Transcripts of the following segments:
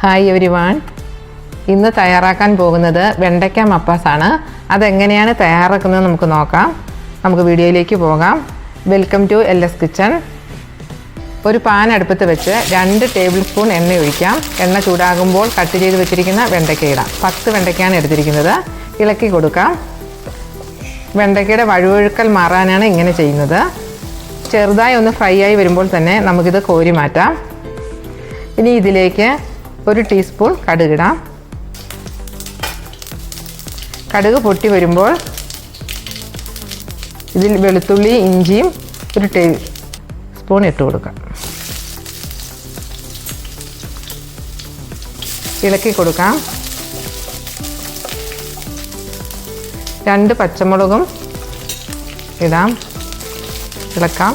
Hi every one ഇന്ന് തയ്യാറാക്കാൻ പോകുന്നത് വെണ്ടയ്ക്ക മപ്പാസാണ്. അതെങ്ങനെയാണ് തയ്യാറാക്കുന്നത് നമുക്ക് നോക്കാം. നമുക്ക് വീഡിയോയിലേക്ക് പോകാം. Welcome to L S kitchen ഒരു പാൻ അടുപ്പത്ത് വെച്ച് രണ്ട് ടേബിൾ സ്പൂൺ എണ്ണ ഒഴിക്കാം. എണ്ണ ചൂടാകുമ്പോൾ കട്ട് ചെയ്ത് വെച്ചിരിക്കുന്ന വെണ്ടയ്ക്ക ഇടാം. പത്ത് വെണ്ടയ്ക്കയാണ് എടുത്തിരിക്കുന്നത്. ഇളക്കി കൊടുക്കാം. വെണ്ടയ്ക്കയുടെ വഴുവഴുക്കൽ മാറാനാണ് ഇങ്ങനെ ചെയ്യുന്നത്. ചെറുതായി ഒന്ന് ഫ്രൈ ആയി വരുമ്പോൾ തന്നെ നമുക്കിത് കോരി മാറ്റാം. ഇനി ഇതിലേക്ക് ഒരു ടീസ്പൂൺ കടുകിടാം കടുക് പൊട്ടി വരുമ്പോൾ ഇതിൽ വെളുത്തുള്ളി ഇഞ്ചിയും ഒരു ടേ സ്പൂൺ ഇട്ട് കൊടുക്കാം. ഇളക്കി കൊടുക്കാം. രണ്ട് പച്ചമുളകും ഇടാം. ഇളക്കാം.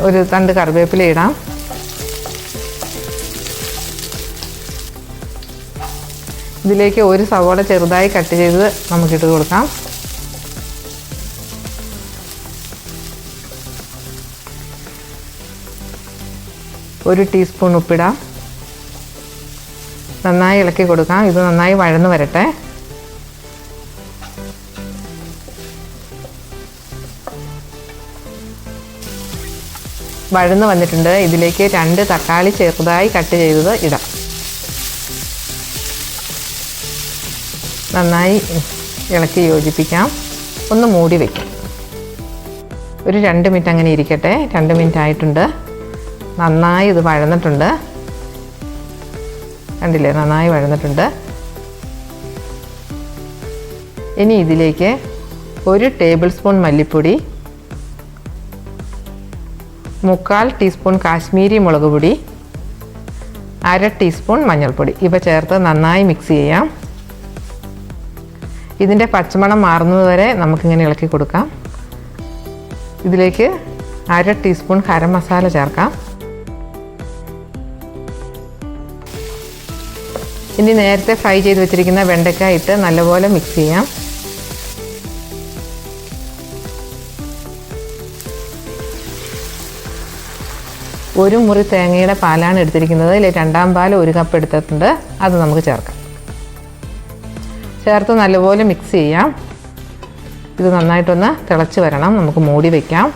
ഒരു തണ്ട് കറിവേപ്പില ഇടാം. ഇതിലേക്ക് ഒരു സവോള ചെറുതായി കട്ട് ചെയ്ത് നമുക്കിട്ട് കൊടുക്കാം. ഒരു ടീസ്പൂൺ ഉപ്പിടാം. നന്നായി ഇളക്കി കൊടുക്കാം. ഇത് നന്നായി വഴന്ന് വരട്ടെ. വഴന്ന് വന്നിട്ടുണ്ട്. ഇതിലേക്ക് രണ്ട് തക്കാളി ചെറുതായി കട്ട് ചെയ്തത് ഇടാം. നന്നായി ഇളക്കി യോജിപ്പിക്കാം. ഒന്ന് മൂടി വയ്ക്കാം ഒരു രണ്ട് മിനിറ്റ് അങ്ങനെ ഇരിക്കട്ടെ. രണ്ട് മിനിറ്റ് ആയിട്ടുണ്ട്. നന്നായി ഇത് വഴന്നിട്ടുണ്ട്. കണ്ടില്ലേ? നന്നായി വഴന്നിട്ടുണ്ട്. ഇനി ഇതിലേക്ക് ഒരു ടേബിൾ സ്പൂൺ മല്ലിപ്പൊടി മുക്കാൽ ടീസ്പൂൺ കാശ്മീരി മുളക് പൊടി അര ടീസ്പൂൺ മഞ്ഞൾപ്പൊടി. ഇവ ചേർത്ത് നന്നായി മിക്സ് ചെയ്യാം. ഇതിന്റെ പച്ചമണം മാറുന്നതുവരെ നമുക്കിങ്ങനെ ഇളക്കി കൊടുക്കാം. ഇതിലേക്ക് അര ടീസ്പൂൺ ഗരം മസാല ചേർക്കാം. ഇനി നേരത്തെ ഫ്രൈ ചെയ്ത് വെച്ചിരിക്കുന്ന വെണ്ടയ്ക്ക ഇട്ട് നല്ലപോലെ മിക്സ് ചെയ്യാം. ഒരു മുറി തേങ്ങയുടെ പാലാണ് എടുത്തിരിക്കുന്നത്. ഇതിൽ രണ്ടാം പാൽ ഒരു കപ്പ് എടുത്തിട്ടുണ്ട്. അത് നമുക്ക് ചേർക്കാം. ചേർത്ത് നല്ലപോലെ മിക്സ് ചെയ്യാം. ഇത് നന്നായിട്ടൊന്ന് തിളച്ച് വരണം. നമുക്ക് മൂടി വയ്ക്കാം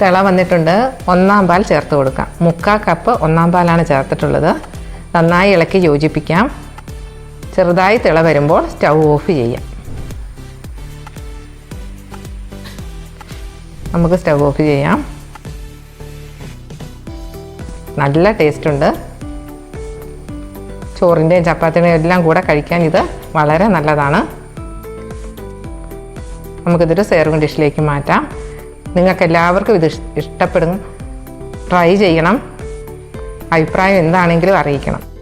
തിള വന്നിട്ടുണ്ട്. ഒന്നാം പാൽ ചേർത്ത് കൊടുക്കാം. മുക്കാൽ കപ്പ് ഒന്നാം പാലാണ് ചേർത്തിട്ടുള്ളത്. നന്നായി ഇളക്കി യോജിപ്പിക്കാം. ചെറുതായി തിള വരുമ്പോൾ സ്റ്റൗ ഓഫ് ചെയ്യാം. നമുക്ക് സ്റ്റൗ ഓഫ് ചെയ്യാം. നല്ല ടേസ്റ്റ് ഉണ്ട് ചോറിന്റെയും ചപ്പാത്തിയുടെയും എല്ലാം കൂടെ കഴിക്കാൻ ഇത് വളരെ നല്ലതാണ്. നമുക്കിതൊരു സെർവിങ് ഡിഷിലേക്ക് മാറ്റാം. നിങ്ങൾക്ക് എല്ലാവർക്കും ഇത് ഇഷ്ടപ്പെടും. ട്രൈ ചെയ്യണം. അഭിപ്രായം എന്താണെങ്കിലും അറിയിക്കണം.